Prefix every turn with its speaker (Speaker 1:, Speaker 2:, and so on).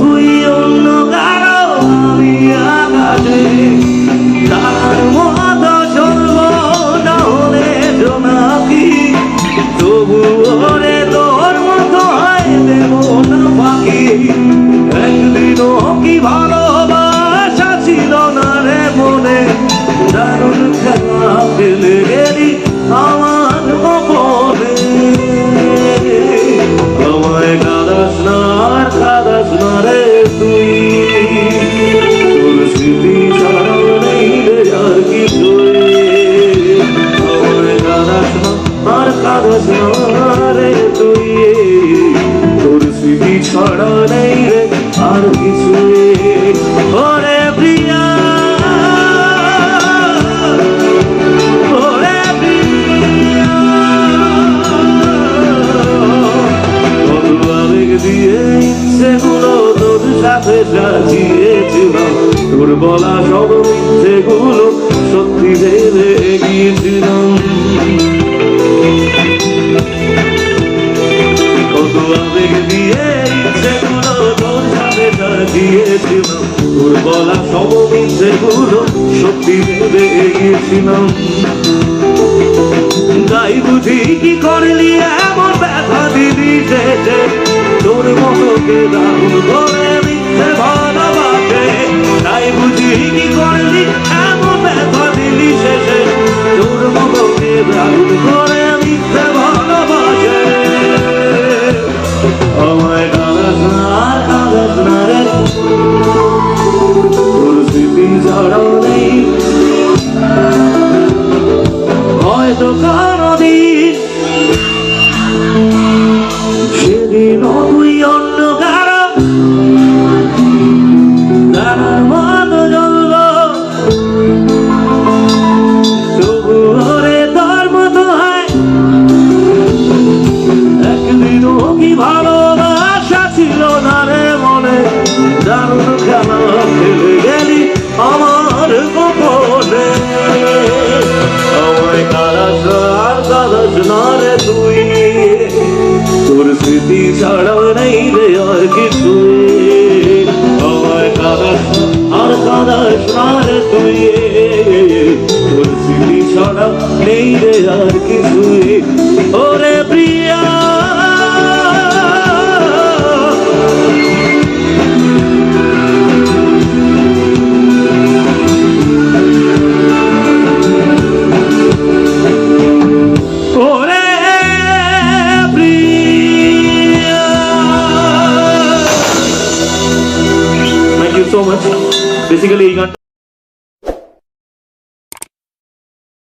Speaker 1: তুই অন্য কারও আমি চলবো তাহলে জোনাকি। তবু তোর মতো হয় দেব না বাকি একদিনও কি ভালোবাসা ছিল না রে মনে? দারুণ খেলা ফেলে গেলি ছাড়া নেই রে আর কিছু ওরে প্রিয়া দিয়ে ইচ্ছেগুলো তোর সাথে সাজিয়েছিলাম তোর বলা সব মিথ্যেগুলো সত্যি ভেবে গিয়েছিলাম সাথে সাজিয়েছিলাম তোর বলা সব মিথ্যেগুলো সত্যি ভেবে গিয়েছিলাম। তাই বুঝি কি করলি? এমন ব্যথা দিদি শেষে তোর মতোকে দারুণ করে মিথ্যে ভালোবাসে। তাই বুঝি কি করলি? এমন ব্যথা দিলি শেষে তোর মতোকে দারুণ করে মিথ্যে ভালোবাসে। আমায় slowly রে তোর স্মৃতি ছাড়াও নেই রে আর কিছু। আমার কাদাস, আর কাদাস না রে তুই। তোর স্মৃতি ছাড়া নেই রে আর কিছু ওরে প্রিয়া thank you so much basically এই গান